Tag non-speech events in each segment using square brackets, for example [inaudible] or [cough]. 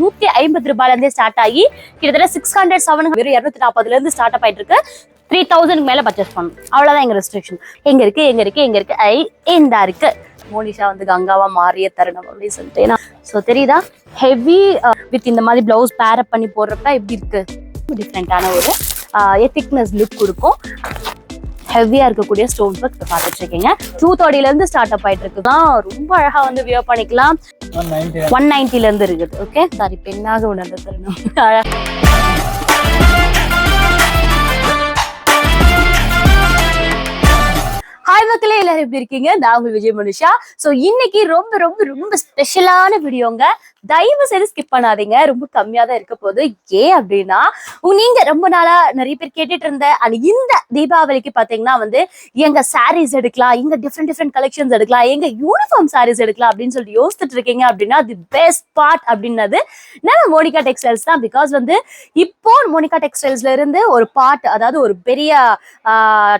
நூத்தி ஐம்பது ரூபாயில இருந்தே ஸ்டார்ட் ஆகி கிட்டத்தட்ட சிக்ஸ் ஹண்ட்ரட் செவன் வெறும் இருநூத்தி நாற்பதுல இருந்து ஸ்டார்ட் அப் ஆயிட்டு இருக்கு. த்ரீ தௌசண்ட் மேல பர்ச்சேஸ் பண்ணணும். அவ்வளவுதான் எங்க ரெஸ்ட்ரிக்ஷன் எங்க இருக்கு எங்க இருக்கு எங்க இருக்கு ஐ இந்தா இருக்கு? மோனிஷா வந்து கங்காவா மாறிய தருணம் அப்படின்னு சொல்லிட்டு. ஏன்னா ஸோ தெரியுதா? ஹெவி வித் இந்த மாதிரி பிளவுஸ் பேரப் பண்ணி போடுறப்ப எப்படி இருக்கு? டிஃப்ரெண்டான ஒரு எத்திக்னஸ் லுக் கொடுக்கும். ஹெவியா இருக்கக்கூடிய ஸ்டோன் ஒர்க் இப்போ பார்த்துட்டு இருக்கீங்க டூ தேர்ட்டில இருந்து ஸ்டார்ட் அப் ஆயிட்டு இருக்கு தான் ரொம்ப அழகா வந்து வியர் பண்ணிக்கலாம். ஒன் நைன்டில இருந்து இருக்குது. ஓகே சாரி பெண்ணாக உணர்ந்து தரணும். அழகா. ஹாய் மக்களே எல்லாரும் எப்படி இருக்கீங்க? நான் உங்கள் விஜய் மனுஷா. ஸோ இன்னைக்கு ரொம்ப ரொம்ப ரொம்ப ஸ்பெஷலான வீடியோங்க தயவு செய்து ஸ்கிப் பண்ணாதீங்க. ரொம்ப கம்மியா தான் இருக்க போகுது. ஏன் அப்படின்னா நீங்க ரொம்ப நாளா நிறைய பேர் கேட்டுட்டு இருந்த அது இந்த தீபாவளிக்கு பாத்தீங்கன்னா வந்து எங்க சாரீஸ் எடுக்கலாம் எங்க டிஃப்ரெண்ட் டிஃப்ரெண்ட் கலெக்ஷன்ஸ் எடுக்கலாம் எங்க யூனிஃபார்ம் சாரீஸ் எடுக்கலாம் அப்படின்னு சொல்லிட்டு யோசிச்சுட்டு இருக்கீங்க அப்படின்னா தி பெஸ்ட் பார்ட் அப்படின்னது நம்ம மோனிகா டெக்ஸ்டைல்ஸ் தான். பிகாஸ் வந்து இப்போ மோனிகா டெக்ஸ்டைல்ஸ்ல இருந்து ஒரு பார்ட் அதாவது ஒரு பெரிய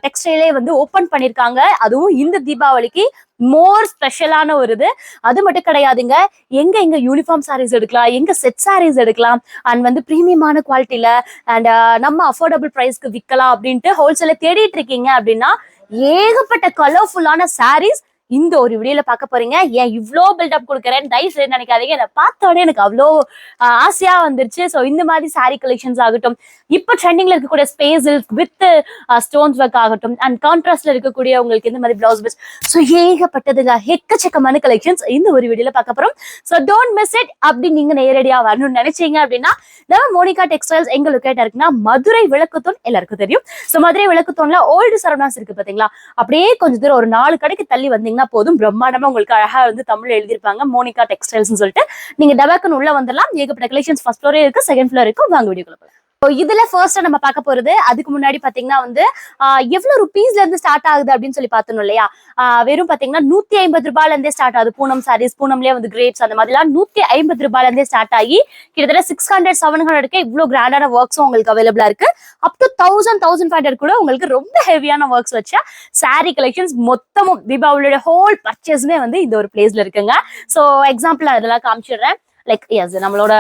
டெக்ஸ்டைலே வந்து ஓப்பன் பண்ணிருக்காங்க. அதுவும் இந்த தீபாவளிக்கு மோர் ஸ்பெஷலான ஒரு இது. அது மட்டும் கிடையாதுங்க. எங்க எங்க யூனிஃபார்ம் சாரீஸ் எடுக்கலாம் எங்க செட் சாரீஸ் எடுக்கலாம் அண்ட் வந்து ப்ரீமியமான குவாலிட்டியில அண்ட் நம்ம அஃபோர்டபுள் ப்ரைஸ்க்கு விற்கலாம் அப்படின்ட்டு ஹோல்சேல தேடிட்டு இருக்கீங்க அப்படின்னா ஏகப்பட்ட கலர்ஃபுல்லான சாரீஸ் இந்த ஒரு வீடியோல பார்க்க போறீங்க. ஏன் இவ்ளோ பில்டப் கொடுக்குறேன் தயவு செய்து நினைக்காதீங்க. என்னை பார்த்தோடனே எனக்கு அவ்வளோ ஆசையா வந்துருச்சு. ஸோ இந்த மாதிரி saree கலெக்ஷன்ஸ் ஆகட்டும். இப்போ ட்ரெண்டிங்ல இருக்கக்கூடிய ஸ்பேஸில் வித் ஸ்டோன்ஸ் ஒர்க் ஆகட்டும். அண்ட் கான்ட்ராஸ்ட்ல இருக்கக்கூடிய உங்களுக்கு இந்த மாதிரி பிளவுஸ் பிஸ் ஸோ ஏகப்பட்டதுங்க எக்கச்சக்கமான கலெக்ஷன்ஸ் இந்த ஒரு வீடியோல பார்க்க போறோம். ஸோ டோன்ட் மிஸ் இட் அப்படி நீங்க நேரடியா வரணும்னு நினைச்சீங்க அப்படின்னா நம்ம மோனிகா டெக்ஸ்டைல்ஸ் எங்க லொக்கேட் இருக்குன்னா மதுரை விளக்குத்தூண் எல்லாருக்கும் தெரியும். ஸோ மதுரை விளக்குத்தூண்ல ஓல்டு சரவணாஸ் இருக்கு பாத்தீங்களா? அப்படியே கொஞ்சம் தூரம் ஒரு நாலு கடைக்கு தள்ளி வந்தீங்க வந்தீங்கன்னா போதும். பிரம்மாண்டமா உங்களுக்கு அழகா வந்து தமிழ்ல எழுதியிருப்பாங்க. மோனிகா டெக்ஸ்டைல்ஸ் சொல்லிட்டு. நீங்க டபாக்கன் உள்ள வந்துடலாம். ஏகப்பட்ட கலெக்ஷன்ஸ் ஃபர்ஸ்ட் ஃப்ளோரே இருக்கு. செகண்ட் ஃப்ளோர் இருக்கும் வாங்க வீடியோக்குள்ள போகலாம் இதுல ஃபர்ஸ்ட் நம்ம பார்க்க போறது அதுக்கு முன்னாடி பாத்தீங்கன்னா வந்து எவ்வளவு ருபீஸ்ல இருந்து ஸ்டார்ட் ஆகுது அப்படின்னு சொல்லி பார்த்தோம் இல்லையா? வெறும் பாத்தீங்கன்னா நூத்தி ஐம்பது ரூபாயில இருந்தே ஸ்டார்ட் ஆகுது. பூனம் சாரீஸ் பூனம்லயே வந்து கிரேப்ஸ் அந்த மாதிரிலாம் நூத்தி ஐம்பது ரூபாயில இருந்தே ஸ்டார்ட் ஆகி கிட்டத்தட்ட சிக்ஸ் ஹண்ட்ரட் செவன் ஹண்ட்ரட்க்கு இவ்வளவு கிராண்டான ஒர்க்ஸும் உங்களுக்கு அவைலபிளா இருக்கு. Up to thousand thousand five hundred கூட உங்களுக்கு ரொம்ப ஹெவியான ஒர்க்ஸ் வச்சா saree கலெக்ஷன்ஸ் மொத்தமும் தீபாவளியோட ஹோல் பர்ச்சேஸுமே வந்து இந்த ஒரு பிளேஸ்ல இருக்குங்க. ஸோ எக்ஸாம்பிள் அதெல்லாம் காமிச்சிடுறேன். லைக் எஸ் நம்மளோட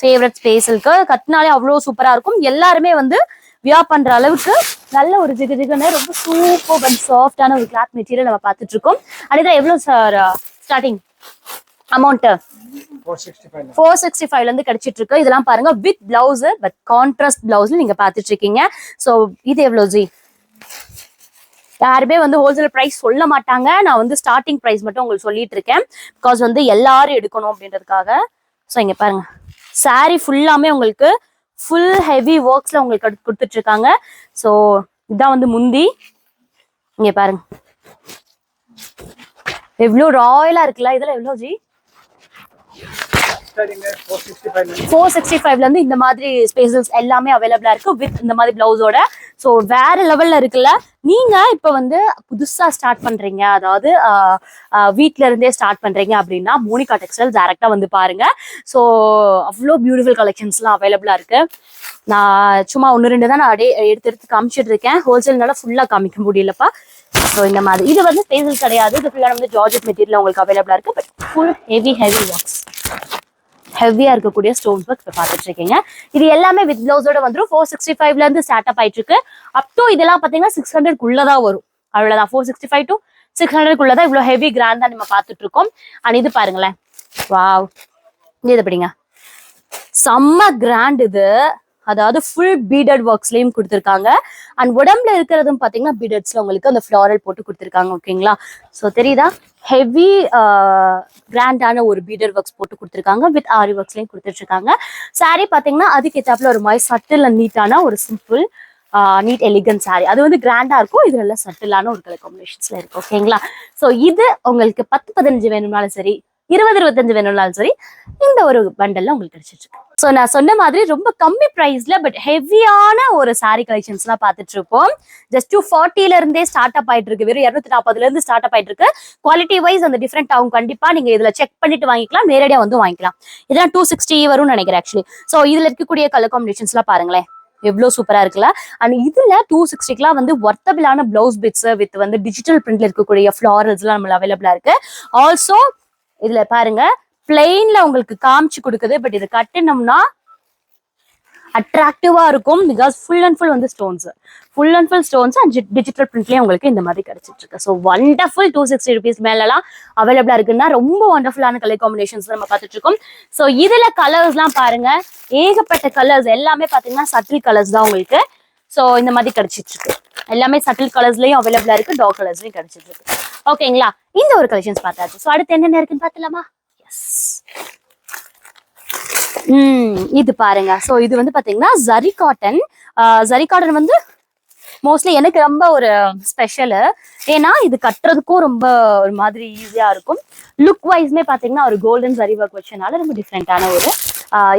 ஃபேவரட் ஸ்பேஸ் இருக்கு. கட்டினாலே அவ்வளோ சூப்பரா இருக்கும். எல்லாருமே வந்து வியா பண்ற அளவுக்கு நல்ல ஒரு ஜிகு ஜிகுன்னு ரொம்ப சூப்பர் அண்ட் சாஃப்டான ஒரு கிளாத் மெட்டீரியல் நம்ம பார்த்துட்டு இருக்கோம். அதுதான் எவ்வளோ sir starting amount four sixty ஃபைவ்ல இருந்து கிடைச்சிட்டு இருக்கு. இதெல்லாம் பாருங்க with blouse but contrast blouse நீங்க பார்த்துட்டு இருக்கீங்க. ஸோ இது எவ்வளோ ஜி யாருமே வந்து ஹோல்சேல் ப்ரைஸ் சொல்ல மாட்டாங்க. நான் வந்து ஸ்டார்டிங் ப்ரைஸ் மட்டும் உங்களுக்கு சொல்லிட்டு இருக்கேன். பிகாஸ் வந்து எல்லாரும் எடுக்கணும் அப்படின்றதுக்காக. ஸோ இங்க பாருங்க. Saree ஃபுல்லாமே உங்களுக்கு ஃபுல் ஹெவி ஒர்க்ஸ்ல உங்களுக்கு கொடுத்துட்டு இருக்காங்க ஸோ இதான் வந்து முந்தி. இங்க பாருங்க. எவ்வளோ ராயலா இருக்குல்ல இதெல்லாம் எவ்வளோ ஜி? ஃபோர் சிக்ஸ்டி ஃபைவ்லேருந்து இந்த மாதிரி ஸ்பேசஸ் எல்லாமே அவைலபிளாக இருக்குது வித் இந்த மாதிரி ப்ளவுஸோட ஸோ வேற லெவலில் இருக்குல்ல நீங்கள் இப்போ வந்து புதுசாக ஸ்டார்ட் பண்ணுறீங்க அதாவது வீட்டில இருந்தே ஸ்டார்ட் பண்ணுறீங்க அப்படின்னா மோனிகா டெக்ஸ்டைல் டேரெக்டாக வந்து பாருங்கள் ஸோ அவ்வளோ பியூட்டிஃபுல் கலெக்ஷன்ஸ்லாம் அவைலபிளாக இருக்கு. நான் சும்மா ஒன்று ரெண்டு தான் நான் அப்படியே எடுத்து எடுத்து காமிச்சிட்டு இருக்கேன். ஹோல்சேல்னால ஃபுல்லாக காமிக்க முடியலப்பா. ஸோ இந்த மாதிரி. இது வந்து ஸ்பேசஸ் கிடையாது. இது ஃபுல்லாக வந்து ஜார்ஜெட் மெட்டீரியல் உங்களுக்கு அவைலபிளாக இருக்குது but full heavy heavy works ஹெவியா இருக்கக்கூடிய ஸ்டோன்ஸ் ஒர்க் இப்போ பார்த்துட்டு இருக்கீங்க இது எல்லாமே வித் பிளவுஸோட வந்துடும் ஃபோர் சிக்ஸ்டி ஃபைவ்ல இருந்து ஸ்டார்ட் அப் ஆயிட்டு இருக்கு அப் டு இதெல்லாம் பார்த்தீங்கன்னா சிக்ஸ் ஹண்ட்ரட் தான் வரும். அவ்வளோதான் four sixty five to six hundred தான் இவ்வளோ ஹெவி கிராண்டா நம்ம பார்த்துட்டு இருக்கோம் அண்ட் இது பாருங்களேன். வாவ் இது எப்படிங்க செம்ம கிராண்ட் இது. அதாவது ஃபுல் பீடட் ஒர்க்ஸ்லயும் கொடுத்துருக்காங்க. அண்ட் உடம்புல இருக்கிறதும் பாத்தீங்கன்னா பீடட்ஸ்ல உங்களுக்கு அந்த ஃப்ளாரல் போட்டு கொடுத்துருக்காங்க ஓகேங்களா ஸோ தெரியுதா? ஹெவி கிராண்டான ஒரு பீடர் ஒர்க்ஸ் போட்டு கொடுத்துருக்காங்க. வித் ஆரி ஒர்க்ஸ்லயும் கொடுத்துட்ருக்காங்க சாரீ பார்த்தீங்கன்னா பாத்தீங்கன்னா ஒரு மாதிரி சட்டில் அண்ட் நீட்டான ஒரு சிம்பிள் நீட் எலிகன் saree. அது வந்து கிராண்டா இருக்கும். இது நல்லா சட்டிலான ஒரு கலர் காம்பினேஷன்ஸ்ல இருக்கு ஓகேங்களா ஸோ இது உங்களுக்கு பத்து பதினஞ்சு வேணும்னாலும் சரி இருபது இருபத்தஞ்சு வேணும்னாலும் சரி இந்த ஒரு பண்டல்ல உங்களுக்கு கிடைச்சிட்டு ஸோ நான் சொன்ன மாதிரி ரொம்ப கம்மி ப்ரைஸ்ல பட் ஹெவியான ஒரு சாரீ கலெக்ஷன்ஸ்லாம் பார்த்துட்டு இருப்போம் ஜஸ்ட் டூ ஃபார்ட்டில இருந்தே ஸ்டார்ட் அப் ஆயிட்டு இருக்கு வெறும் இருநூத்தி நாற்பதுல இருந்து ஸ்டார்ட் அப் ஆயிட்டு இருக்கு குவாலிட்டி வைஸ் அந்த டிஃப்ரெண்ட் ஆகும். கண்டிப்பா நீங்க இதுல செக் பண்ணிட்டு வாங்கிக்கலாம். நேரடியாக வந்து வாங்கிக்கலாம். இதெல்லாம் டூ சிக்ஸ்டி வரும்னு நினைக்கிறேன் ஆக்சுவலி ஸோ இதுல இருக்கக்கூடிய கலர் காம்பினேஷன்ஸ்லாம் பாருங்களேன். எவ்வளோ சூப்பரா இருக்குல்ல. அண்ட் இதுல டூ சிக்ஸ்டிக்குலாம் வந்து ஒர்த்தபிளான பிளவுஸ் பிட்ஸ் வித் வந்து டிஜிட்டல் பிரிண்ட்ல இருக்கக்கூடிய ஃபிளாரல்ஸ் எல்லாம் அவைலபிளாக அவைலபிளா இருக்கு. ஆல்சோ இதுல பாருங்க. பிளெயின்ல உங்களுக்கு காமிச்சு கொடுக்குது பட் இது கட்டினோம்னா அட்ராக்டிவா இருக்கும் பிகாஸ் ஃபுல் அண்ட் ஃபுல் வந்து stones full and full stones and digital பிரிண்ட்லயே உங்களுக்கு இந்த மாதிரி கிடைச்சிட்டு இருக்கு. So wonderful two sixty rupees மேலலாம் அவைலபிளா இருக்குன்னா ரொம்ப ஒண்டர்ஃபுல்லான கலர் காம்பினேஷன்ஸ் நம்ம பார்த்துட்டு இருக்கோம். ஸோ இதுல கலர்ஸ்லாம் பாருங்க. ஏகப்பட்ட கலர்ஸ் எல்லாமே பாத்தீங்கன்னா சட்டில் கலர்ஸ் தான் உங்களுக்கு. ஸோ இந்த மாதிரி கிடைச்சிட்டு இருக்கு. எல்லாமே சட்டில் கலர்ஸ்லயும் அவைலபிளா இருக்கு டார்க் கலர்ஸ்லயும் கிடைச்சிட்டு இருக்கு. ஓகேங்களா இந்த ஒரு கலெக்ஷன்ஸ் பார்த்தாச்சு. ஸோ அடுத்து என்னென்ன இருக்குன்னு பார்த்துலாமா ம் இது பாருங்க. ஸோ இது வந்து பாத்தீங்கன்னா ஜரி காட்டன் ஜரி காட்டன் வந்து மோஸ்ட்லி எனக்கு ரொம்ப ஒரு ஸ்பெஷலு ஏன்னா இது கட்டுறதுக்கும் ரொம்ப ஒரு மாதிரி ஈஸியா இருக்கும். லுக் வைஸ்மே பாத்தீங்கன்னா ஒரு கோல்டன் ஜரி ஒர்க் வச்சனால ரொம்ப டிஃப்ரெண்டான ஒரு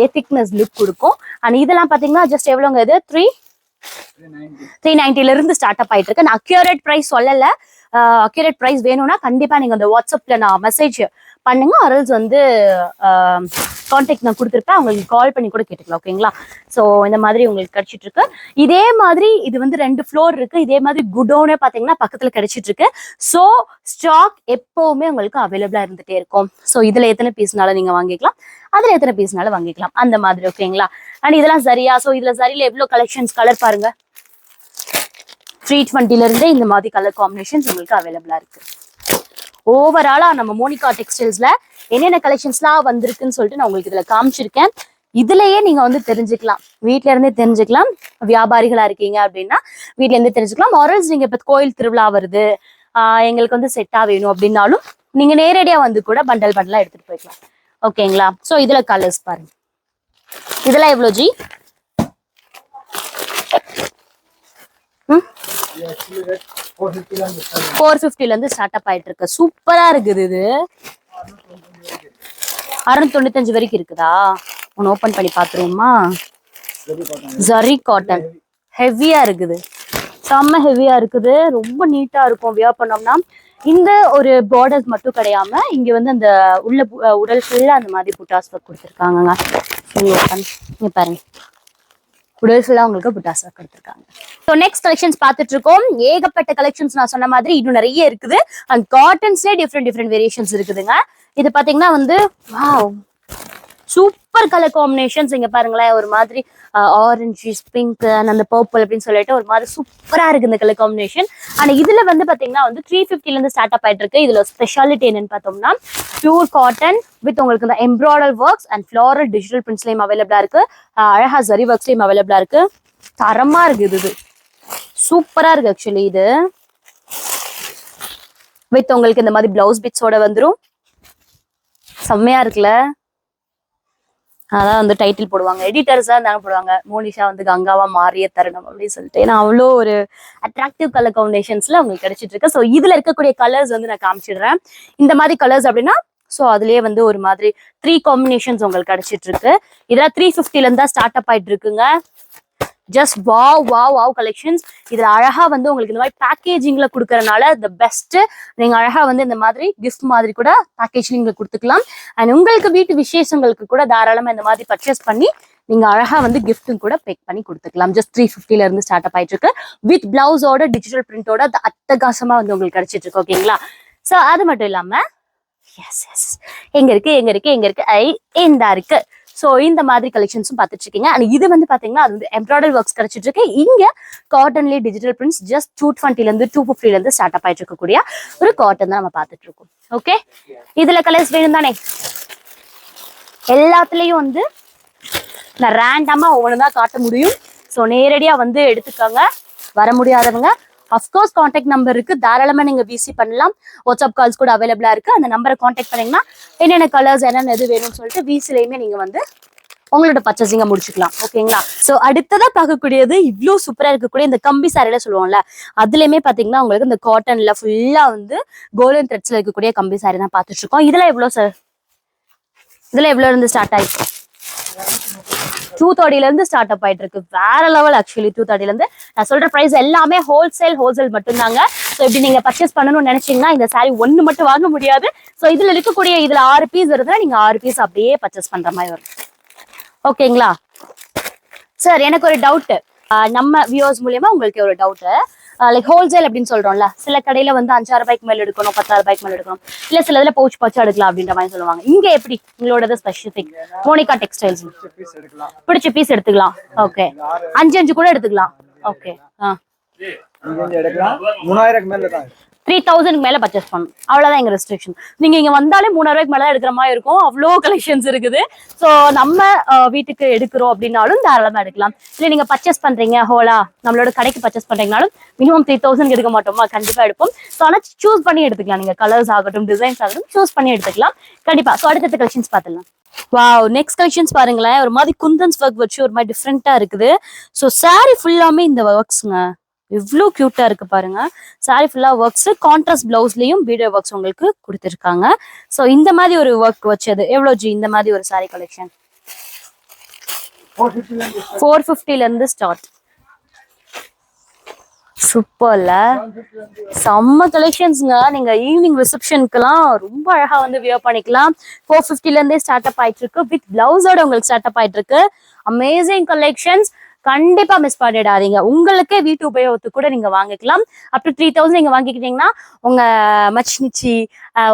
எத்திக்னஸ் லுக் கொடுக்கும். அண்ட் இதெல்லாம் பாத்தீங்கன்னா ஜஸ்ட் எவ்வளோங்க இது? த்ரீ. த்ரீ நைன்டில இருந்து ஸ்டார்ட் அப் ஆயிட்டு இருக்கு. நான் அக்யூரேட் ப்ரைஸ் சொல்லல. அக்யூரேட் ப்ரைஸ் வேணும்னா கண்டிப்பா நீங்க அந்த வாட்ஸ்அப்ல நான் மெசேஜ் பண்ணுங்க. அரல்ஸ் வந்து கான்டாக்ட் நான் கொடுத்துருப்பேன். உங்களுக்கு கால் பண்ணி கூட கேட்டுக்கலாம் ஓகேங்களா ஸோ இந்த மாதிரி உங்களுக்கு கிடைச்சிட்டு இருக்கு இதே மாதிரி இது வந்து ரெண்டு ஃப்ளோர் இருக்கு. இதே மாதிரி குடோனே பார்த்தீங்கன்னா பக்கத்தில் கிடைச்சிட்டு இருக்கு ஸோ ஸ்டாக் எப்பவுமே உங்களுக்கு அவைலபிளா இருந்துட்டே இருக்கும். ஸோ இதில் எத்தனை பீஸ்னாலும் நீங்கள் வாங்கிக்கலாம். அதில் எத்தனை பீஸ்னாலும் வாங்கிக்கலாம். அந்த மாதிரி ஓகேங்களா அண்ட் இதெல்லாம் சரியா? ஸோ இதில் சரியில் எவ்வளோ கலெக்ஷன்ஸ் கலர் பாருங்க. த்ரீ டுவெண்ட்டிலிருந்தே இந்த மாதிரி கலர் காம்பினேஷன்ஸ் உங்களுக்கு அவைலபிளாக இருக்குது ஓவராலாக நம்ம மோனிகா டெக்ஸ்டைல்ஸில் என்னென்ன கலெக்ஷன்ஸ்லாம் வந்திருக்குன்னு சொல்லிட்டு நான் உங்களுக்கு இதில் காமிச்சிருக்கேன். இதுலயே நீங்க வந்து தெரிஞ்சுக்கலாம். வீட்ல இருந்தே தெரிஞ்சுக்கலாம். வியாபாரிகளா இருக்கீங்க அப்படின்னா வீட்ல இருந்தே தெரிஞ்சுக்கலாம். மொரல்ஸ் நீங்க இப்ப கோயில் திருவிழா வருது ஆஹ் எங்களுக்கு வந்து செட்டா வேணும் அப்படின்னாலும் நீங்க நேரடியா வந்து கூட பண்டல் பண்டலா எடுத்துட்டு போய்க்கலாம். ஓகேங்களா சோ இதுல கலர்ஸ் பாருங்க. இதெல்லாம் எவ்வளவு ஜி ம்? ஃபோர் ஃபிஃப்டிலேருந்து ஸ்டார்ட் அப் ஆகிட்டு இருக்கு சூப்பராக இருக்குது இது. அறுநூத்தி தொண்ணூத்தஞ்சு வரைக்கும் இருக்குதா? ஒன்று ஓப்பன் பண்ணி பார்த்துருவோமா? ஜரி காட்டன் ஹெவியாக இருக்குது. செம்ம ஹெவியாக இருக்குது. ரொம்ப நீட்டாக இருக்கும் வியர் பண்ணோம்னா. இந்த ஒரு பார்டர்ஸ் மட்டும் கிடையாம இங்க வந்து அந்த உள்ள உடல் ஃபுல்லா அந்த மாதிரி புட்டாஸ் ஒர்க் கொடுத்துருக்காங்கங்க. பாருங்க. உடல் ஃபுல்லா உங்களுக்கு புட்டாசா கொடுத்துருக்காங்க. ஸோ நெக்ஸ்ட் கலெக்ஷன்ஸ் பார்த்துட்டு இருக்கோம். ஏகப்பட்ட கலெக்ஷன்ஸ் நான் சொன்ன மாதிரி இன்னும் நிறைய இருக்குது. அண்ட் காட்டன்ஸ்லேயே டிஃப்ரெண்ட் டிஃப்ரெண்ட் வேரியேஷன்ஸ் இருக்குதுங்க. இது பாத்தீங்கன்னா வந்து வாவ் சூப்பர் கலர் காம்பினேஷன்ஸ் இங்க பாருங்களேன். ஒரு மாதிரி ஆரஞ்சு பிங்க் அண்ட் அந்த பர்பிள் அப்படின்னு சொல்லிட்டு ஒரு மாதிரி சூப்பரா இருக்கு இந்த கலர் காம்பினேஷன் ஆனா இதுல வந்து பாத்தீங்கன்னா வந்து த்ரீ ஃபிஃப்டில இருந்து ஸ்டார்ட் அப் ஆயிட்டு இருக்கு இதுல ஸ்பெஷாலிட்டி என்னன்னு பார்த்தோம்னா பியூர் காட்டன் வித் உங்களுக்கு இந்த embroider works and floral digital பிரிண்ட்ஸ்லயும் அவைலபிளா இருக்கு. அழகா ஜரி ஒர்க்ஸ்லயும் அவைலபிளா இருக்கு. தரமா இருக்கு இது சூப்பரா இருக்கு ஆக்சுவலி இது. வித் உங்களுக்கு இந்த மாதிரி பிளவுஸ் பிட்ஸோட வந்துடும் செம்மையா இருக்குல்ல? அதான் வந்து டைட்டில் போடுவாங்க. எடிட்டர்ஸ் இருந்தாங்க தானே போடுவாங்க. மோனிஷா வந்து கங்காவா மாறிய தருணம் அப்படின்னு சொல்லிட்டு. ஏன்னா அவ்வளோ ஒரு அட்ராக்டிவ் கலர் காம்பினேஷன்ஸ்ல உங்களுக்கு கிடைச்சிட்டு இருக்கு. ஸோ இதுல இருக்கக்கூடிய கலர்ஸ் வந்து நான் காமிச்சிடுறேன். இந்த மாதிரி கலர்ஸ் அப்படின்னா ஸோ அதுலயே வந்து ஒரு மாதிரி த்ரீ காம்பினேஷன்ஸ் உங்களுக்கு கிடைச்சிட்டு இருக்கு. இதெல்லாம் த்ரீ ஃபிஃப்டில இருந்தா ஸ்டார்ட் அப் ஆயிட்டு இருக்குங்க. Just wow wow wow collections இதுல அழகா வந்து உங்களுக்கு இந்த மாதிரி பேக்கேஜிங்ல கொடுக்கறனால த பெஸ்ட் நீங்க அழகா வந்து இந்த மாதிரி கிஃப்ட் மாதிரி கூட பேக்கேஜிங்ல கொடுத்துக்கலாம். அண்ட் உங்களுக்கு வீட்டு விசேஷங்களுக்கு கூட தாராளமா இந்த மாதிரி பர்ச்சேஸ் பண்ணி நீங்க அழகா வந்து கிஃப்ட்டும் கூட பேக் பண்ணி கொடுத்துக்கலாம். ஜஸ்ட் த்ரீ ஃபிஃப்டில இருந்து ஸ்டார்ட் அப் ஆயிட்டு இருக்கு வித் பிளவுஸோட டிஜிட்டல் பிரிண்டோட அட்டகாசமா வந்து உங்களுக்கு கிடைச்சிட்டு இருக்கு ஓகேங்களா ஸோ அது மட்டும் இல்லாம எஸ் எஸ் எங்க இருக்கு எங்க இருக்கு எங்க இருக்கு? ஐ இந்தா இருக்கு. ஸோ இந்த மாதிரி கலெக்ஷன்ஸும் பார்த்துட்டு இருக்கீங்க அண்ட் இது வந்து பாத்தீங்கன்னா அது வந்து எம்ப்ராய்டரி ஒர்க்ஸ் கிடைச்சிட்டு இருக்கு இங்க காட்டன்லேயே டிஜிட்டல் பிரிண்ட்ஸ் ஜஸ்ட் டூ டுவெண்ட்டில இருந்து டூ ஃபிஃப்டில இருந்து ஸ்டார்ட் அப் ஆயிட்டு இருக்கக்கூடிய ஒரு காட்டன் தான் நம்ம பார்த்துட்டு இருக்கோம் ஓகே இதுல கலர்ஸ் வேணும் தானே எல்லாத்துலயும் வந்து நான் ரேண்டமா ஒவ்வொன்று தான் காட்ட முடியும். ஸோ நேரடியா வந்து எடுத்துக்கோங்க. வர முடியாதவங்க அஃப்கோர்ஸ் காண்டாக்ட் நம்பர் இருக்கு. தாராளமா நீங்க பிசி பண்ணலாம். வாட்ஸ்அப் கால்ஸ் கூட அவைலபிளா இருக்கு. அந்த நம்பரை காண்டாக்ட் பண்ணீங்கன்னா என்னென்ன கலர்ஸ் என்னென்ன எது வேணும்னு சொல்லிட்டு பிசிலையுமே நீங்க வந்து உங்களோட பர்ச்சேசிங்க முடிச்சுக்கலாம். ஓகேங்களா சோ அடுத்ததா பார்க்கக்கூடியது இவ்வளோ சூப்பரா இருக்கக்கூடிய இந்த கம்பி சாரில சொல்லுவோம்ல அதுலயுமே பாத்தீங்கன்னா உங்களுக்கு இந்த காட்டன்ல ஃபுல்லா வந்து கோல்டன் த்ரெட்ஸ்ல இருக்கக்கூடிய கம்பி சாரி தான் பார்த்துட்டு இருக்கோம். இதுல எவ்வளவு சார் இதுல எவ்வளவு இருந்து ஸ்டார்ட் ஆயிருக்கு? டூ தேர்ட்டிலேருந்து ஸ்டார்ட் அப் ஆயிட்டு இருக்கு வேற லெவல் ஆக்சுவலி டூ தேர்ட்டிலேருந்து நான் சொல்ற பிரைஸ் எல்லாமே ஹோல்சேல் ஹோல்சேல் மட்டும்தாங்க. ஸோ இப்படி நீங்க பர்ச்சேஸ் பண்ணணும்னு நினைச்சீங்கன்னா இந்த saree ஒன்று மட்டும் வாங்க முடியாது. ஸோ இதில் இருக்கக்கூடிய இதில் ஆறு பீஸ் இருந்தால் நீங்க ஆறு பீஸ் அப்படியே பர்ச்சேஸ் பண்ற மாதிரி வரும். ஓகேங்களா சார் எனக்கு ஒரு டவுட்டு நம்ம வியூவர்ஸ் மூலியமா உங்களுக்கு ஒரு டவுட்டு லைக் ஹோல்சேல் அப்படின்னு சொல்றோம்ல சில கடையில வந்து அஞ்சாறு ரூபாய்க்கு மேல எடுக்கணும் பத்தாறு ரூபாய்க்கு மேல எடுக்கணும். இல்ல சில இதுல பவுச் பவுச்சா எடுக்கலாம் அப்படின்ற மாதிரி சொல்லுவாங்க. இங்க எப்படி? உங்களோடது ஸ்பெசிபிக் மோனிகா டெக்ஸ்டைல்ஸ் பிடிச்ச பீஸ் எடுத்துக்கலாம். ஓகே அஞ்சு அஞ்சு கூட எடுத்துக்கலாம். ஓகே ஆ. மூணாயிரம் மேல தான் த்ரீ தௌசண்ட் மேல பர்ச்சேஸ் பண்ணணும். அவ்வளவுதான் எங்க ரெஸ்ட்ரிக்ஷன் நீங்க இங்க வந்தாலே மூணாயிரம் ரூபாய்க்கு மேல எடுக்கிற மாதிரி இருக்கும். அவ்வளோ கலெக்ஷன்ஸ் இருக்குது. ஸோ நம்ம வீட்டுக்கு எடுக்கிறோம் அப்படின்னாலும் தாராளமா எடுக்கலாம். இல்லை நீங்க பர்ச்சேஸ் பண்றீங்க ஹோலா நம்மளோட கடைக்கு பர்ச்சேஸ் பண்றீங்கனாலும் மினிமம் த்ரீ தௌசண்ட் எடுக்க மாட்டோமா? கண்டிப்பா எடுப்போம். ஸோ ஆனால் சூஸ் பண்ணி எடுத்துக்கலாம். நீங்க கலர்ஸ் ஆகட்டும் டிசைன்ஸ் ஆகட்டும் சூஸ் பண்ணி எடுத்துக்கலாம். கண்டிப்பா. ஸோ அடுத்தடுத்த கலெக்ஷன்ஸ் பார்த்துக்கலாம் வாவ் நெக்ஸ்ட் கலெக்ஷன்ஸ் பாருங்களேன். ஒரு மாதிரி குந்தன்ஸ் ஒர்க் வச்சு ஒரு மாதிரி டிஃப்ரெண்டா இருக்குது. ஸோ சாரி ஃபுல்லாமே இந்த ஒர்க்ஸுங்க இவ்வளோ கியூட்டா இருக்கு பாருங்க. சாரி ஃபுல்லா ஒர்க்ஸ் கான்ட்ராஸ்ட் பிளவுஸ்லயும் பீடர் ஒர்க்ஸ் உங்களுக்கு கொடுத்துருக்காங்க. ஸோ இந்த மாதிரி ஒரு ஒர்க் வச்சது. எவ்வளோ ஜி இந்த மாதிரி ஒரு சாரி கலெக்ஷன் ஃபோர் ஃபிஃப்டில இருந்து ஃபோர் ஃபிஃப்டில இருந்து ஸ்டார்ட் சூப்பர்ல செம்ம கலெக்ஷன்ஸ்ங்க நீங்க ஈவினிங் ரிசப்ஷனுக்குலாம் ரொம்ப அழகா வந்து வியர் பண்ணிக்கலாம். ஃபோர் ஃபிஃப்டில இருந்தே ஸ்டார்ட் அப் ஆயிட்டு இருக்கு வித் பிளவுஸோட உங்களுக்கு ஸ்டார்ட் அப் ஆயிட்டு இருக்கு அமேசிங் கலெக்ஷன்ஸ் கண்டிப்பா மிஸ் பண்ணிடாதீங்க. உங்களுக்கே வீட்டு உபயோகத்துக்கு கூட நீங்க வாங்கிக்கலாம். அப் டு த்ரீ தௌசண்ட் நீங்க வாங்கிக்கிட்டீங்கன்னா உங்க மச்சினிச்சி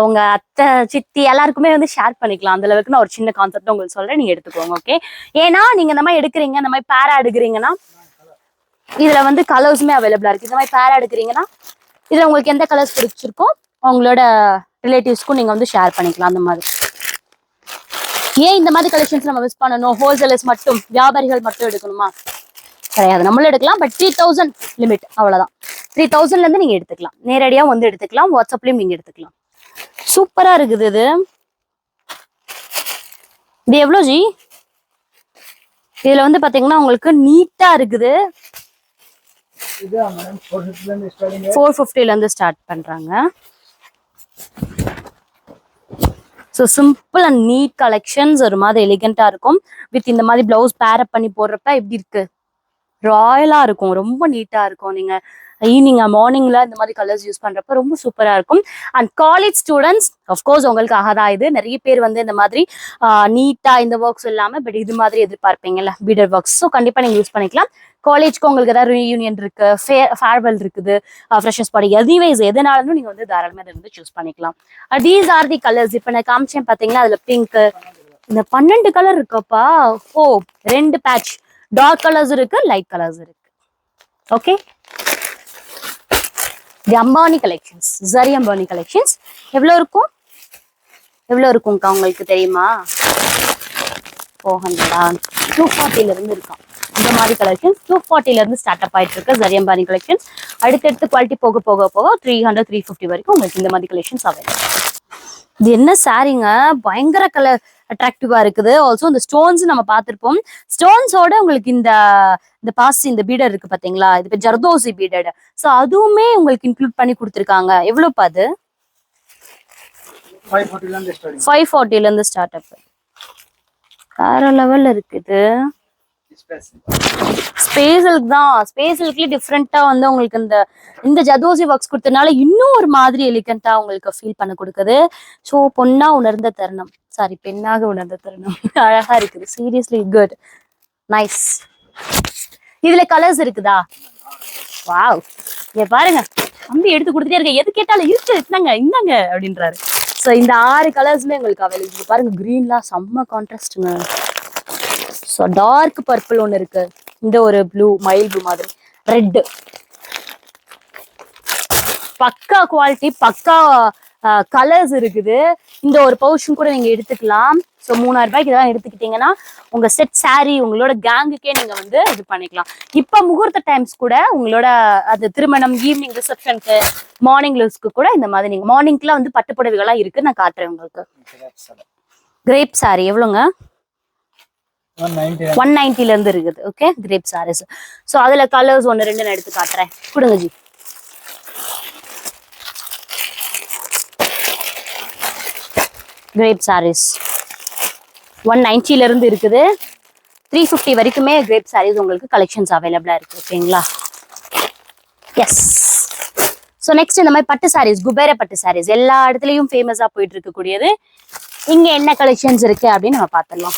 உங்க அத்தை சித்தி எல்லாருக்குமே வந்து ஷேர் பண்ணிக்கலாம். அந்த அளவுக்கு நான் ஒரு சின்ன கான்செப்ட் உங்களுக்கு சொல்றேன். நீங்க எடுத்துக்கோங்க ஓகே ஏன்னா நீங்க இந்த மாதிரி எடுக்கிறீங்க இந்த மாதிரி பேரா எடுக்கிறீங்கன்னா இதுல வந்து கலர்ஸுமே அவைலபிளா இருக்கு. இந்த மாதிரி பேரா எடுக்கிறீங்கன்னா இதுல உங்களுக்கு எந்த கலர்ஸ் பிடிச்சிருக்கோ உங்களோட ரிலேட்டிவ்ஸ்க்கும் நீங்க வந்து ஷேர் பண்ணிக்கலாம். அந்த மாதிரி. ஏன் இந்த மாதிரி கலெக்ஷன்ஸ் நம்ம மிஸ் பண்ணணும்? ஹோல்சேலர்ஸ் மட்டும் வியாபாரிகள் மட்டும் எடுக்கணுமா? கிடையாது. நம்மளும் எடுக்கலாம் பட் த்ரீ தௌசண்ட் லிமிட் அவ்வளோதான் த்ரீ தௌசண்ட்ல இருந்து நீங்க எடுத்துக்கலாம். நேரடியாக வந்து எடுத்துக்கலாம் வாட்ஸ்அப்லயும் நீங்க எடுத்துக்கலாம். சூப்பரா இருக்குது இது. இது எவ்வளோ ஜி? இதில் வந்து பார்த்தீங்கன்னா உங்களுக்கு நீட்டாக இருக்குது. ஃபோர் ஃபிஃப்டில இருந்து ஸ்டார்ட் பண்றாங்க. So simple and neat collections ஒரு மாதிரி எலிகண்டா இருக்கும். வித் இந்த மாதிரி ப்ளவுஸ் பேரப் பண்ணி போடுறப்ப எப்படி இருக்கு? ராயலாக இருக்கும். ரொம்ப நீட்டாக இருக்கும். நீங்கள் ஈவினிங் மார்னிங்ல இந்த மாதிரி கலர்ஸ் யூஸ் பண்றப்ப ரொம்ப சூப்பரா இருக்கும். அண்ட் காலேஜ் ஸ்டூடெண்ட்ஸ் அஃப்கோர்ஸ் உங்களுக்காக தான் இது. நிறைய பேர் வந்து இந்த மாதிரி நீட்டா இந்த ஒர்க்ஸ் இல்லாம பட் இது மாதிரி எதிர்பார்ப்பீங்கல்ல பீடர் ஒர்க்ஸ் ஸோ கண்டிப்பா நீங்க யூஸ் பண்ணிக்கலாம். காலேஜ்க்கு உங்களுக்கு ஏதாவது ரீயூனியன் இருக்கு ஃபேர்வெல் இருக்குது ஃப்ரெஷர்ஸ் பாடி எதிவைஸ் எதுனாலும் நீங்க வந்து தாராளமாக இதை வந்து சூஸ் பண்ணிக்கலாம் தீஸ் ஆர் தி கலர்ஸ் இப்போ நான் காமிச்சேன் பாத்தீங்கன்னா அதுல பிங்க் இந்த பன்னெண்டு கலர் இருக்கப்பா. ஓ ரெண்டு பேட்ச் டார்க் கலர்ஸ் இருக்கு லைட் கலர்ஸ் இருக்கு. Okay the Ambani collections zari Ambani collections எவ்வளோ இருக்கும்? எவ்வளோ இருக்கும்க்கா உங்களுக்கு தெரியுமா? ஃபோர் ஹண்ட்ரடா டூ ஃபார்ட்டிலிருந்து இருக்கான். இந்த மாதிரி கலெக்ஷன்ஸ் டூ ஃபார்ட்டிலேருந்து ஸ்டார்ட் அப் ஆகிட்டு இருக்கு ஜரி அம்பானி கலெக்ஷன்ஸ் அடுத்தடுத்து குவாலிட்டி போக போக போக த்ரீ ஹண்ட்ரட் த்ரீ ஃபிஃப்டி வரைக்கும் உங்களுக்கு இந்த மாதிரி கலெக்ஷன்ஸ் அவைலபிள் இது என்ன சாரீங்க பயங்கர கலர் அட்ராக்டிவா இருக்குது. ஆல்சோ இந்த ஸ்டோன்ஸ் நம்ம பார்த்திருப்போம். ஸ்டோன்ஸோட உங்களுக்கு இந்த இந்த பாசி இந்த பீடர் இருக்கு பாத்தீங்களா இது பேர் ஜர்தோசி பீடட் சோ அதுவுமே உங்களுக்கு இன்க்ளூட் பண்ணி கொடுத்துருக்காங்க. எவ்வளவுப்பா அது? ஃபைவ் ஃபார்ட்டில இருந்து ஸ்டார்ட் அப் வேற லெவல்ல இருக்குது. ஸ்பேசலுக்கு தான். ஸ்பேசலுக்குலேயே டிஃப்ரெண்ட்டாக வந்து உங்களுக்கு இந்த இந்த ஜதோசி ஒர்க்ஸ் கொடுத்தனால இன்னும் ஒரு மாதிரி எலிகண்ட்டாக உங்களுக்கு ஃபீல் பண்ண கொடுக்குது. ஸோ பொண்ணா உணர்ந்த தருணம். சாரி பெண்ணாக உணர்ந்த தருணம். [laughs] அழகா இருக்குது. சீரியஸ்லி குட் நைஸ் இதுல கலர்ஸ் இருக்குதா? வாவ் இங்க பாருங்க. தம்பி எடுத்து கொடுத்துட்டே இருக்க எது கேட்டாலும் இருக்கு. இந்தாங்க இந்தாங்க அப்படின்றாரு. ஸோ இந்த ஆறு கலர்ஸ்ல உங்களுக்கு அவைலபிள் பாருங்க க்ரீன்லாம் செம்ம கான்ட்ராஸ்ட்டுங்க ஸோ டார்க் பர்பிள் ஒன்று இருக்கு. இந்த ஒரு ப்ளூ மயில் ப்ளூ மாதிரி. ரெட் பக்கா குவாலிட்டி பக்கா கலர்ஸ் இருக்குது. இந்த ஒரு பவுச்சும் கூட நீங்க எடுத்துக்கலாம். ஸோ மூணாயிரம் ரூபாய்க்கு இதெல்லாம் எடுத்துக்கிட்டீங்கன்னா உங்க செட் saree உங்களோட கேங்குக்கே நீங்க வந்து இது பண்ணிக்கலாம். இப்போ முகூர்த்த டைம்ஸ் கூட உங்களோட அது திருமணம் ஈவினிங் ரிசப்ஷனுக்கு மார்னிங் லுஸ்க்கு கூட இந்த மாதிரி நீங்க மார்னிங்க்குலாம் வந்து பட்டு புடவைகள்லாம் இருக்கு. நான் காட்டுறேன் உங்களுக்கு. கிரேப் saree எவ்வளோங்க? ஒன் நைன்டில இருந்து இருக்குது. ஓகே கிரேப் சாரீஸ் ஸோ அதுல கலர்ஸ் ஒன்று ரெண்டு நான் எடுத்து காட்டுறேன். கொடுங்க ஜி. கிரேப் சாரீஸ் ஒன் நைன்டில இருந்து இருக்குது. த்ரீ ஃபிஃப்டி வரைக்குமே கிரேப் சாரீஸ் உங்களுக்கு கலெக்ஷன்ஸ் அவைலபிளா இருக்கு. ஓகேங்களா எஸ் ஸோ நெக்ஸ்ட் இந்த மாதிரி பட்டு சாரீஸ் குபேர பட்டு சாரீஸ் எல்லா இடத்துலயும் ஃபேமஸாக போயிட்டு இருக்கக்கூடியது. இங்க என்ன கலெக்ஷன்ஸ் இருக்கு அப்படின்னு நம்ம பார்த்துடலாம்.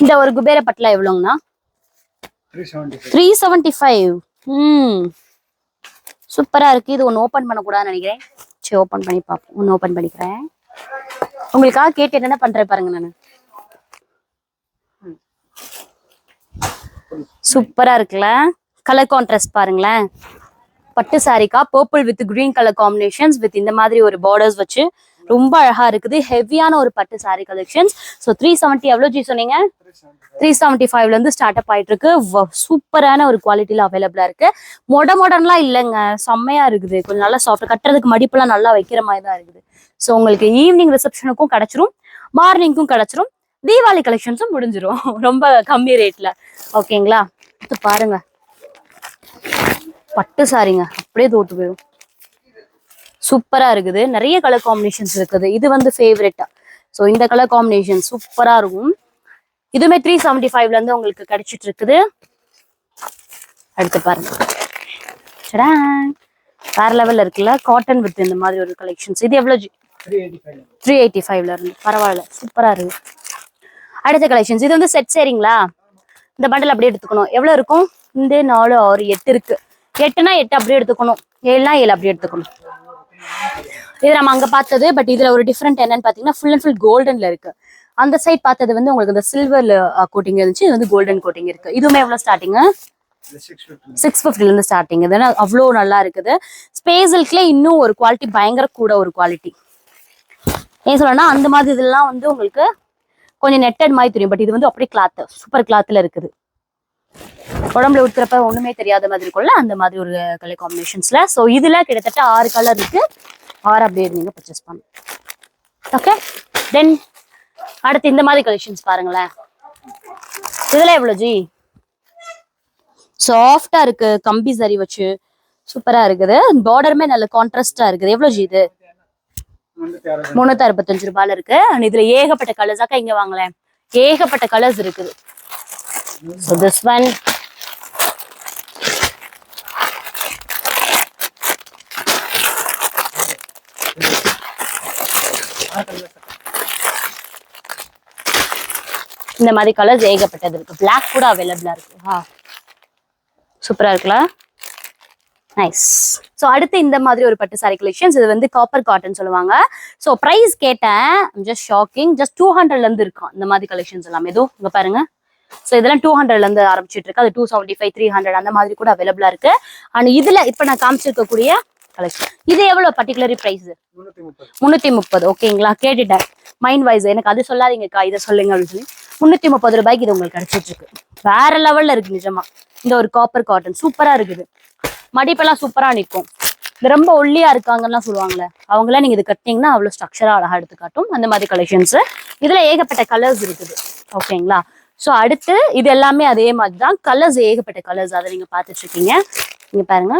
இந்த ஒரு குபேர பட்டலா எவ்வளோங்கண்ணா? த்ரீ செவன்டி ஃபைவ் ம். சூப்பரா இருக்கு. இது ஒன்று ஓப்பன் பண்ணக்கூடாதுன்னு நினைக்கிறேன். சரி ஓப்பன் பண்ணி பார்ப்போம் ஒன்று ஓப்பன் பண்ணிக்கிறேன். உங்களுக்காக கேட்டு என்னென்ன பண்றேன் பாருங்க நான். சூப்பரா இருக்குல்ல? கலர் கான்ட்ராஸ்ட் பாருங்களேன். பட்டு சாரிக்கா purple with green colour combinations with இந்த மாதிரி ஒரு பார்டர்ஸ் வச்சு ரொம்ப அழகா இருக்குது. ஹெவியான ஒரு பட்டு sari collections so three seventy எவ்வளோ ஜி சொன்னீங்க? த்ரீ செவன்ட்டி ஃபைவ்ல இருந்து ஸ்டார்ட் அப் ஆயிட்டு இருக்கு சூப்பரான ஒரு குவாலிட்டியில அவைலபிளா இருக்கு. மொட மாடர்ன்லாம் இல்லைங்க. செம்மையா இருக்குது. கொஞ்சம் நல்லா சாஃப்ட் கட்டுறதுக்கு மடிப்பெல்லாம் நல்லா வைக்கிற மாதிரி தான் இருக்குது. ஸோ உங்களுக்கு ஈவினிங் ரிசப்ஷனுக்கும் கிடைச்சிரும். மார்னிங்க்கும் கிடைச்சிரும். தீபாவளி கலெக்ஷன்ஸும் முடிஞ்சிரும். ரொம்ப கம்மி ரேட்ல ஓகேங்களா பாருங்க. பட்டு சாரிங்க அப்படியே தோத்து போயிடும் சூப்பரா இருக்குது. நிறைய கலர் காம்பினேஷன்ஸ் இருக்குது. இது வந்து ஃபேவரெட்டா ஸோ இந்த கலர் காம்பினேஷன் சூப்பரா இருக்கும். இதுவுமே த்ரீ செவன்டி ஃபைவ்ல இருந்து உங்களுக்கு கிடைச்சிட்டு இருக்குது. அடுத்து பாருங்க. வேற லெவல்ல இருக்குல்ல? காட்டன் வித் இந்த மாதிரி ஒரு கலெக்ஷன்ஸ் இது எவ்வளவு த்ரீ எயிட்டி ஃபைவ்ல இருந்து. பரவாயில்ல. சூப்பரா இருக்கு அடுத்த கலெக்ஷன்ஸ் இது வந்து செட் சரிங்களா இந்த பண்டல் அப்படியே எடுத்துக்கணும். எவ்வளவு இருக்கும்? இந்த நாலு ஆறு எட்டு இருக்கு. எட்டுனா எட்டு அப்படியே எடுத்துக்கணும். ஏழுனா ஏழு அப்படியே எடுத்துக்கணும். இது நம்ம அங்க பார்த்தது பட் இதுல ஒரு டிஃப்ரெண்ட் என்னன்னு பாத்தீங்கன்னா ஃபுல் அண்ட் ஃபுல் கோல்டன்ல இருக்கு. அந்த சைட் பார்த்தது வந்து உங்களுக்கு இந்த சில்வர்ல கோட்டிங் இருந்துச்சு இது வந்து கோல்டன் கோட்டிங் இருக்கு. இதுவுமே எவ்வளவு ஸ்டார்டிங் சிக்ஸ் ஃபிஃப்டி சிக்ஸ் ஃபிஃப்டில இருந்து ஸ்டார்டிங் இது அவ்வளோ நல்லா இருக்குது. ஸ்பேசல்ஸ்ல இன்னும் ஒரு குவாலிட்டி பயங்கர கூட ஒரு குவாலிட்டி ஏன் சொல்லணும்னா அந்த மாதிரி இதெல்லாம் வந்து உங்களுக்கு கொஞ்சம் நெட்டட் மாதிரி தெரியும். பட் இது வந்து அப்படியே கிளாத் சூப்பர் கிளாத்ல இருக்குது. உடம்புல ஊத்துறப்ப ஒண்ணுமே தெரியாத மாதிரி இருக்கும்ல அந்த மாதிரி ஒரு கலர் காம்பினேஷன்ஸ்ல ஸோ இதுல கிட்டத்தட்ட ஆறு கலர் இருக்கு. ஆறு அப்படியே நீங்க பர்ச்சேஸ் பண்ணணும் ஓகே தென் அடுத்து இந்த மாதிரி கலெக்ஷன்ஸ் பாருங்களேன். இதுல எவ்வளோ ஜி சாஃப்டா இருக்கு. கம்பி சரி வச்சு சூப்பரா இருக்குது. பார்டருமே நல்ல கான்ட்ராஸ்டா இருக்குது. எவ்வளவு ஜி இது? முன்னூத்தி அறுபத்தஞ்சு ரூபாயில இருக்கு. அண்ட் இதுல ஏகப்பட்ட கலர்ஸாக்கா இங்க வாங்கலேன் ஏகப்பட்ட கலர்ஸ் இருக்குது. So திஸ் ஒன் இந்த மாதிரி கலர்ஸ் ஏகப்பட்டது இருக்கு. பிளாக் கூட அவைலபிளா இருக்கு. ஆ. சூப்பரா இருக்குல்ல நைஸ் ஸோ அடுத்து இந்த மாதிரி ஒரு பட்டு சாரி கலெக்ஷன்ஸ் இது வந்து காப்பர் காட்டன் சொல்லுவாங்க. ஸோ ப்ரைஸ் கேட்டேன். ஜஸ்ட் ஷாக்கிங் ஜஸ்ட் டூ ஹண்ட்ரட்ல இருந்து இருக்கும். இந்த மாதிரி கலெக்ஷன்ஸ் எல்லாம். எதுவும் இங்க பாருங்க. ஸோ இதெல்லாம் டூ ஹண்ட்ரட்ல இருந்து ஆரம்பிச்சிட்டு இருக்கு. அது two seventy five three hundred அந்த மாதிரி கூட அவைலபிளா இருக்கு. அண்ட் இதுல இப்போ நான் காமிச்சிருக்கக்கூடிய கலெக்ஷன் இது எவ்வளவு பர்டிகுலரி ப்ரைஸ் முந்நூற்றி முப்பது. ஓகேங்களா? கேட்டுட்டேன். மைண்ட் வைஸ் எனக்கு அது சொல்லாதீங்கக்கா இதை சொல்லுங்க அப்படின்னு சொல்லி. முன்னூத்தி முப்பது ரூபாய்க்கு இது உங்களுக்கு கிடைச்சிட்டு இருக்கு. வேற லெவல்ல இருக்கு நிஜமா. இந்த ஒரு காப்பர் காட்டன் சூப்பரா இருக்குது. மடிப்பெல்லாம் சூப்பரா நிற்கும். இது ரொம்ப ஒல்லியா இருக்காங்கலாம் சொல்லுவாங்கல்ல அவங்களாம் நீங்க இது கட்டினீங்கன்னா அவ்வளவு ஸ்ட்ரக்சரா அழகா எடுத்து காட்டும். அந்த மாதிரி கலெக்ஷன்ஸ் இதுல ஏகப்பட்ட கலர்ஸ் இருக்குது. ஓகேங்களா? ஸோ அடுத்து இது எல்லாமே அதே மாதிரி தான் கலர்ஸ் ஏகப்பட்ட கலர்ஸ் அதை நீங்கள் பார்த்துட்டு இருக்கீங்க நீங்கள் பாருங்க.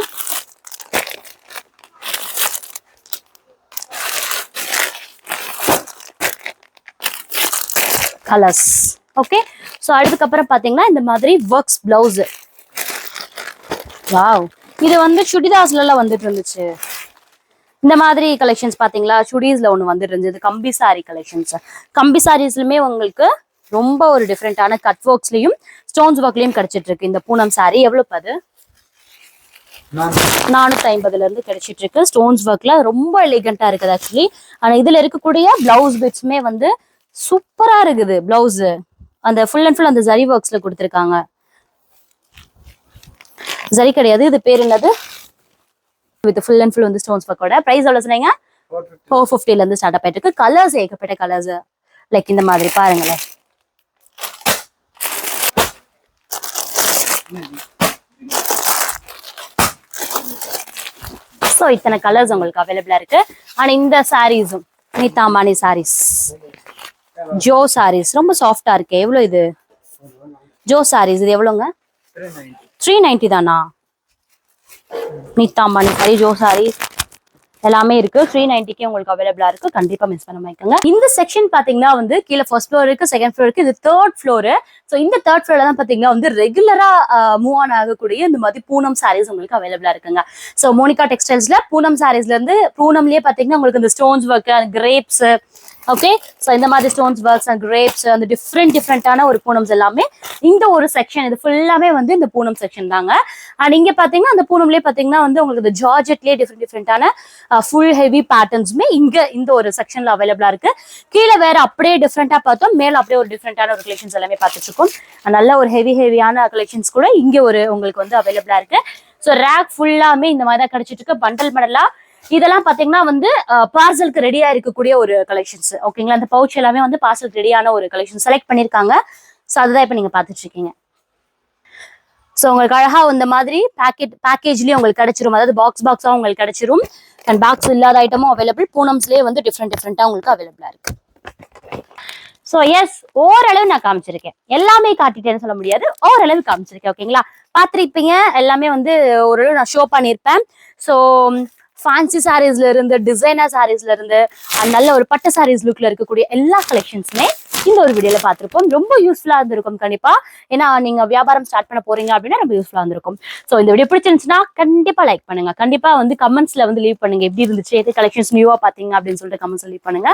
கலர்ஸ் ஓகே ஸோ அதுக்கப்புறம் பார்த்தீங்கன்னா இந்த மாதிரி ஒர்க்ஸ் பிளவுஸு வாவ் இது வந்து சுடிதாஸ்லலாம் வந்துட்டு இருந்துச்சு இந்த மாதிரி கலெக்ஷன்ஸ் பார்த்தீங்களா? சுடீஸில் ஒன்று வந்துட்டு இருந்துச்சு கம்பி சாரி கலெக்ஷன்ஸ் கம்பி சாரீஸ்லுமே உங்களுக்கு ரொம்ப ஒரு டிஃப்ரெண்டான கட் ஒர்க்ஸ்லயும் ஸ்டோன்ஸ் ஒர்க்லயும் கிடைச்சிட்டு இருக்கு இந்த பூனம் சாரி எவ்வளவு அது? நான் நானூத்தி ஐம்பதுல இருந்து கிடைச்சிட்டு இருக்கு ஸ்டோன்ஸ் ஒர்க்ல ரொம்ப எலிகண்டா இருக்குது ஆக்சுவலி ஆனா இதுல இருக்கக்கூடிய பிளவுஸ் பிட்ஸ்மே வந்து சூப்பரா இருக்குது பிளவுஸ் அந்த ஃபுல் அண்ட் ஃபுல் அந்த ஜரி ஒர்க்ஸ்ல கொடுத்துருக்காங்க. ஜரி கிடையாது இது பேர் என்னது? வித் ஃபுல் அண்ட் ஃபுல் வந்து ஸ்டோன்ஸ் ஒர்க்கோட பிரைஸ் எவ்வளவு சொன்னீங்க? ஃபோர் ஃபிஃப்டில இருந்து ஸ்டார்ட் ஆயிட்டு இருக்கு கலர்ஸ் ஏகப்பட்ட கலர்ஸ் லைக் இந்த மாதிரி பாருங்களேன். ஸோ இத்தனை கலர்ஸ் உங்களுக்கு அவைலபிளா இருக்கு. ஆனா இந்த சாரீஸும் நீத்தாம்பானி சாரீஸ் ஜோ சாரீஸ் ரொம்ப சாஃப்டா இருக்கு. எவ்வளவு இது? ஜோ சாரீஸ் இது எவ்வளோங்க த்ரீ நைன்டி தானா? நீதாம்பானி சாரி ஜோ சாரீஸ் எல்லாமே இருக்கு. த்ரீ நைன்டிக்கே உங்களுக்கு அவைலபிளா இருக்கு. கண்டிப்பா மிஸ் பண்ண மாட்டேங்க இந்த செக்ஷன் பாத்தீங்கன்னா வந்து கீழே ஃபர்ஸ்ட் ஃப்ளோர் இருக்கு செகண்ட் ஃப்ளோர் இருக்கு. இது தேர்ட் ஃப்ளோர் ஸோ இந்த தேர்ட் ஃப்ளோர்ல தான் பாத்தீங்கன்னா வந்து ரெகுலரா மூவ் ஆன் ஆகக்கூடிய இந்த மாதிரி பூனம் சாரீஸ் உங்களுக்கு அவைலபிளா இருக்குங்க. ஸோ மோனிகா டெக்ஸ்டைல்ஸ்ல பூனம் சாரீஸ்ல இருந்து பூனம்லயே பாத்தீங்கன்னா உங்களுக்கு இந்த stones work crepes okay so இந்த மாதிரி ஸ்டோன்ஸ் ஒர்க்ஸ் அண்ட் கிரேப்ஸ் அந்த டிஃப்ரெண்ட் டிஃப்ரெண்ட்டான ஒரு பூனம்ஸ் எல்லாமே இந்த ஒரு செக்ஷன் இது ஃபுல்லாமே வந்து இந்த பூனம் செக்ஷன் தாங்க. அண்ட் இங்கே பார்த்தீங்கன்னா அந்த பூனம்லேயே பார்த்தீங்கன்னா வந்து உங்களுக்கு இந்த ஜார்ஜெட்லேயே டிஃப்ரெண்ட் டிஃப்ரெண்ட்டான ஃபுல் ஹெவி பேட்டர்ன்ஸுமே இங்கே இந்த ஒரு செக்ஷனில் அவைலபிளாக இருக்கு. கீழே வேற அப்படியே டிஃப்ரெண்ட்டாக பார்த்தோம். மேலே அப்படியே ஒரு டிஃப்ரெண்ட்டான ஒரு கலெக்ஷன்ஸ் எல்லாமே பார்த்துட்டு இருக்கோம் நல்ல ஒரு ஹெவி ஹெவியான கலெக்ஷன்ஸ் கூட இங்கே ஒரு உங்களுக்கு வந்து அவைலபிளாக இருக்கு. ஸோ ரேக் ஃபுல்லாமே இந்த மாதிரி தான் கிடைச்சிட்டு இருக்கு பண்டல் மடலா இதெல்லாம் பாத்தீங்கன்னா வந்து பார்சலுக்கு ரெடியா இருக்கக்கூடிய ஒரு கலெக்ஷன்ஸ் ஓகேங்களா அந்த பவுச் எல்லாமே வந்து பார்சல் ரெடியான ஒரு கலெக்ஷன் செலக்ட் பண்ணிருக்காங்க. ஸோ அதுதான் இப்போ நீங்க பாத்துட்டு இருக்கீங்க ஸோ உங்களுக்கு அழகா இந்த மாதிரி பேக்கெட் பேக்கேஜ்லயே உங்களுக்கு கிடைச்சிரும். அதாவது பாக்ஸ் பாக்ஸா உங்களுக்கு கிடைச்சிரும். அண்ட் பாக்ஸ் இல்லாத ஐட்டமும் அவைலபிள் பூனம்ஸ்லயே வந்து டிஃப்ரெண்ட் டிஃப்ரெண்டா உங்களுக்கு அவைலபிளா இருக்கு. ஸோ எஸ் ஓரளவு நான் காமிச்சிருக்கேன். எல்லாமே காட்டிட்டேன்னு சொல்ல முடியாது. ஓரளவு காமிச்சிருக்கேன். ஓகேங்களா பார்த்துருப்பீங்க எல்லாமே வந்து ஓரளவு நான் ஷோ பண்ணியிருப்பேன் ஸோ ஃபேன்சி சாரீஸ்ல இருந்து டிசைனர் சாரீஸ்ல இருந்து நல்ல ஒரு பட்டு சாரீஸ் லுக்ல இருக்கக்கூடிய எல்லா கலெக்ஷன்ஸுமே இந்த ஒரு வீடியோல பார்த்துருப்போம். ரொம்ப யூஸ்ஃபுல்லா இருந்திருக்கும் கண்டிப்பா. ஏன்னா நீங்க வியாபாரம் ஸ்டார்ட் பண்ண போறீங்க அப்படின்னா ரொம்ப யூஸ்ஃபுல்லா இருந்திருக்கும். ஸோ இந்த வீடியோ பிடிச்சிருந்துச்சுன்னா கண்டிப்பா லைக் பண்ணுங்க. கண்டிப்பா வந்து கமெண்ட்ஸ்ல வந்து லீவ் பண்ணுங்க. எப்படி இருந்துச்சு எது கலெக்ஷன்ஸ் நியூவா பாத்தீங்க அப்படின்னு சொல்லிட்டு கமெண்ட்ஸ் லீவ் பண்ணுங்க.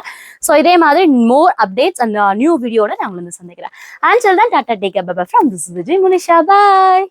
ஸோ இதே மாதிரி மோர் அப்டேட்ஸ் அந்த நியூ வீடியோட நான் உங்களுக்கு சந்திக்கிறேன். அண்ட் சொல் தான் tata take from this Vijay Munisha bye